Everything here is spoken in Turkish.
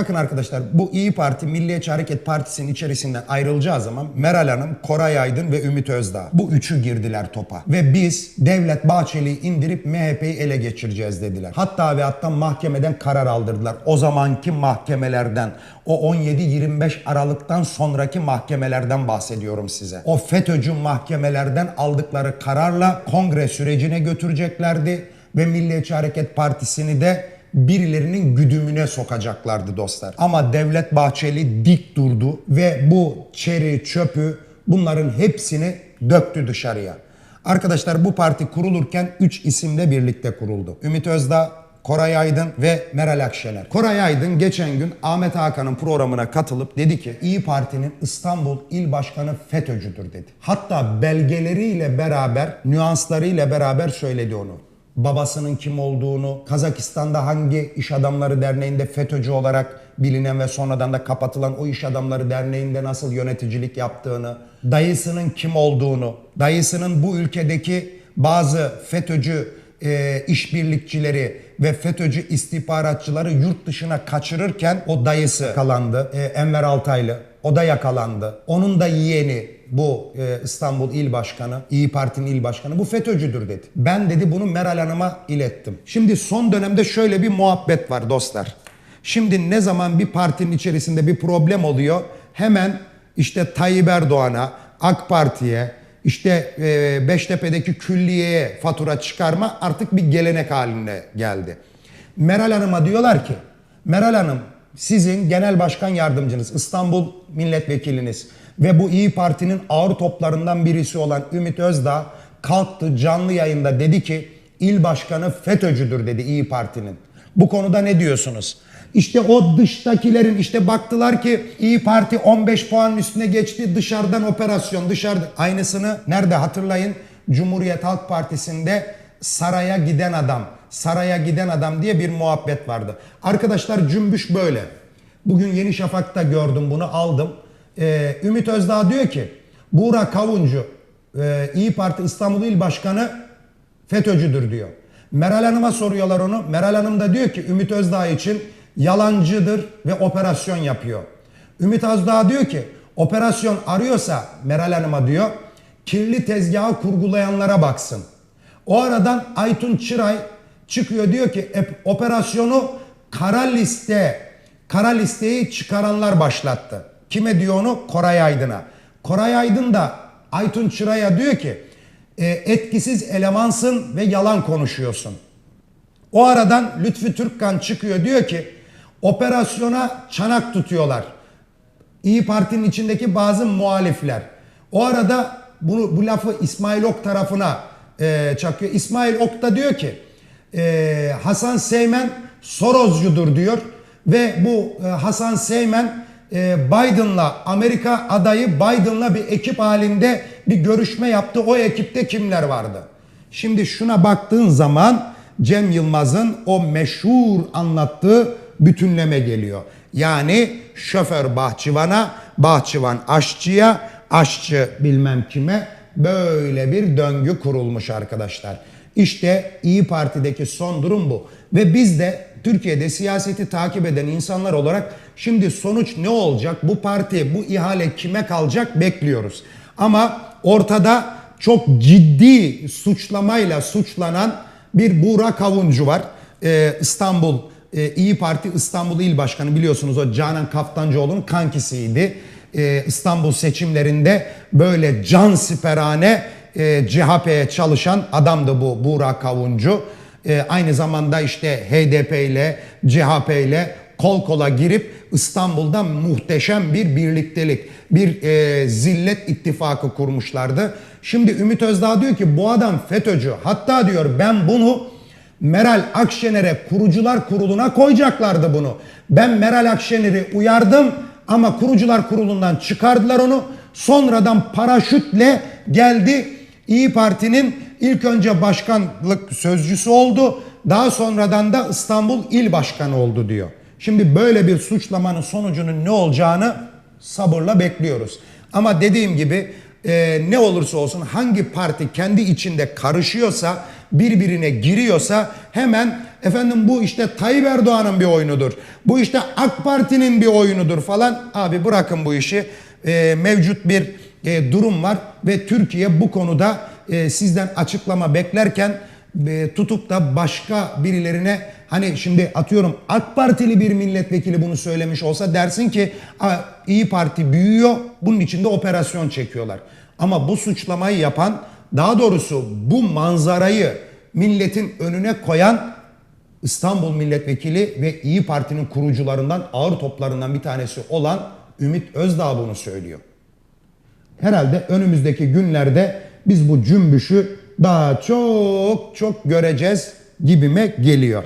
Bakın arkadaşlar bu İyi Parti Milliyetçi Hareket Partisi'nin içerisinden ayrılacağı zaman Meral Hanım, Koray Aydın ve Ümit Özdağ. Bu üçü girdiler topa. Ve biz Devlet Bahçeli'yi indirip MHP'yi ele geçireceğiz dediler. Hatta ve hatta mahkemeden karar aldırdılar. O zamanki mahkemelerden, o 17-25 Aralık'tan sonraki mahkemelerden bahsediyorum size. O FETÖ'cü mahkemelerden aldıkları kararla kongre sürecine götüreceklerdi ve Milliyetçi Hareket Partisi'ni de birilerinin güdümüne sokacaklardı dostlar. Ama Devlet Bahçeli dik durdu ve bu çeri çöpü bunların hepsini döktü dışarıya. Arkadaşlar bu parti kurulurken 3 isimle birlikte kuruldu. Ümit Özdağ, Koray Aydın ve Meral Akşener. Koray Aydın geçen gün Ahmet Hakan'ın programına katılıp dedi ki İyi Parti'nin İstanbul İl Başkanı FETÖ'cüdür dedi. Hatta belgeleriyle beraber, nüanslarıyla beraber söyledi onu babasının kim olduğunu, Kazakistan'da hangi iş adamları derneğinde FETÖ'cü olarak bilinen ve sonradan da kapatılan o iş adamları derneğinde nasıl yöneticilik yaptığını, dayısının kim olduğunu, dayısının bu ülkedeki bazı FETÖ'cü e, işbirlikçileri ve FETÖ'cü istihbaratçıları yurt dışına kaçırırken o dayısı yakalandı. E, Enver Altaylı. O da yakalandı. Onun da yeğeni bu e, İstanbul İl Başkanı, İyi Parti'nin il başkanı bu FETÖ'cüdür dedi. Ben dedi bunu Meral Hanım'a ilettim. Şimdi son dönemde şöyle bir muhabbet var dostlar. Şimdi ne zaman bir partinin içerisinde bir problem oluyor hemen işte Tayyip Erdoğan'a, AK Parti'ye, işte e, Beştepe'deki külliyeye fatura çıkarma artık bir gelenek haline geldi. Meral Hanım'a diyorlar ki, Meral Hanım sizin genel başkan yardımcınız, İstanbul milletvekiliniz ve bu İyi Parti'nin ağır toplarından birisi olan Ümit Özdağ kalktı canlı yayında dedi ki il başkanı FETÖ'cüdür dedi İyi Parti'nin. Bu konuda ne diyorsunuz? İşte o dıştakilerin işte baktılar ki İyi Parti 15 puan üstüne geçti dışarıdan operasyon dışarıda aynısını nerede hatırlayın Cumhuriyet Halk Partisi'nde saraya giden adam saraya giden adam diye bir muhabbet vardı. Arkadaşlar cümbüş böyle. Bugün Yeni Şafak'ta gördüm bunu aldım. Ee, Ümit Özdağ diyor ki Buğra Kavuncu e, İyi Parti İstanbul İl Başkanı FETÖ'cüdür diyor. Meral Hanım'a soruyorlar onu. Meral Hanım da diyor ki Ümit Özdağ için yalancıdır ve operasyon yapıyor. Ümit Özdağ diyor ki operasyon arıyorsa Meral Hanım'a diyor kirli tezgahı kurgulayanlara baksın. O aradan Aytun Çıray çıkıyor diyor ki "E, operasyonu kara liste kara listeyi çıkaranlar başlattı. Kime diyor onu? Koray Aydın'a. Koray Aydın da Aytun Çıray'a diyor ki "E, etkisiz elemansın ve yalan konuşuyorsun. O aradan Lütfü Türkkan çıkıyor diyor ki operasyona çanak tutuyorlar. İyi Parti'nin içindeki bazı muhalifler. O arada bunu bu lafı İsmail Ok tarafına e, çakıyor. İsmail Ok da diyor ki e, Hasan Seymen Soroscudur diyor ve bu e, Hasan Seymen e, Biden'la Amerika adayı Biden'la bir ekip halinde bir görüşme yaptı. O ekipte kimler vardı? Şimdi şuna baktığın zaman Cem Yılmaz'ın o meşhur anlattığı bütünleme geliyor. Yani şoför bahçıvana, bahçıvan aşçıya, aşçı bilmem kime böyle bir döngü kurulmuş arkadaşlar. İşte İyi Parti'deki son durum bu. Ve biz de Türkiye'de siyaseti takip eden insanlar olarak şimdi sonuç ne olacak? Bu parti, bu ihale kime kalacak bekliyoruz. Ama ortada çok ciddi suçlamayla suçlanan bir Buğra Kavuncu var. Ee, İstanbul e, İyi Parti İstanbul İl Başkanı biliyorsunuz o Canan Kaftancıoğlu'nun kankisiydi. Ee, İstanbul seçimlerinde böyle can siperane e, CHP'ye çalışan adamdı bu Buğra Kavuncu. E, aynı zamanda işte HDP ile CHP ile kol kola girip İstanbul'da muhteşem bir birliktelik, bir e, zillet ittifakı kurmuşlardı. Şimdi Ümit Özdağ diyor ki bu adam FETÖ'cü. Hatta diyor ben bunu Meral Akşener'e kurucular kuruluna koyacaklardı bunu. Ben Meral Akşener'i uyardım ama kurucular kurulundan çıkardılar onu. Sonradan paraşütle geldi İyi Parti'nin ilk önce başkanlık sözcüsü oldu. Daha sonradan da İstanbul İl Başkanı oldu diyor. Şimdi böyle bir suçlamanın sonucunun ne olacağını sabırla bekliyoruz. Ama dediğim gibi e, ne olursa olsun hangi parti kendi içinde karışıyorsa birbirine giriyorsa hemen efendim bu işte Tayyip Erdoğan'ın bir oyunudur. Bu işte AK Parti'nin bir oyunudur falan. Abi bırakın bu işi. Ee, mevcut bir e, durum var ve Türkiye bu konuda e, sizden açıklama beklerken e, tutup da başka birilerine hani şimdi atıyorum AK Partili bir milletvekili bunu söylemiş olsa dersin ki "Aa, İyi Parti büyüyor bunun için de operasyon çekiyorlar. Ama bu suçlamayı yapan daha doğrusu bu manzarayı milletin önüne koyan İstanbul Milletvekili ve İyi Parti'nin kurucularından ağır toplarından bir tanesi olan Ümit Özdağ bunu söylüyor. Herhalde önümüzdeki günlerde biz bu cümbüşü daha çok çok göreceğiz gibime geliyor.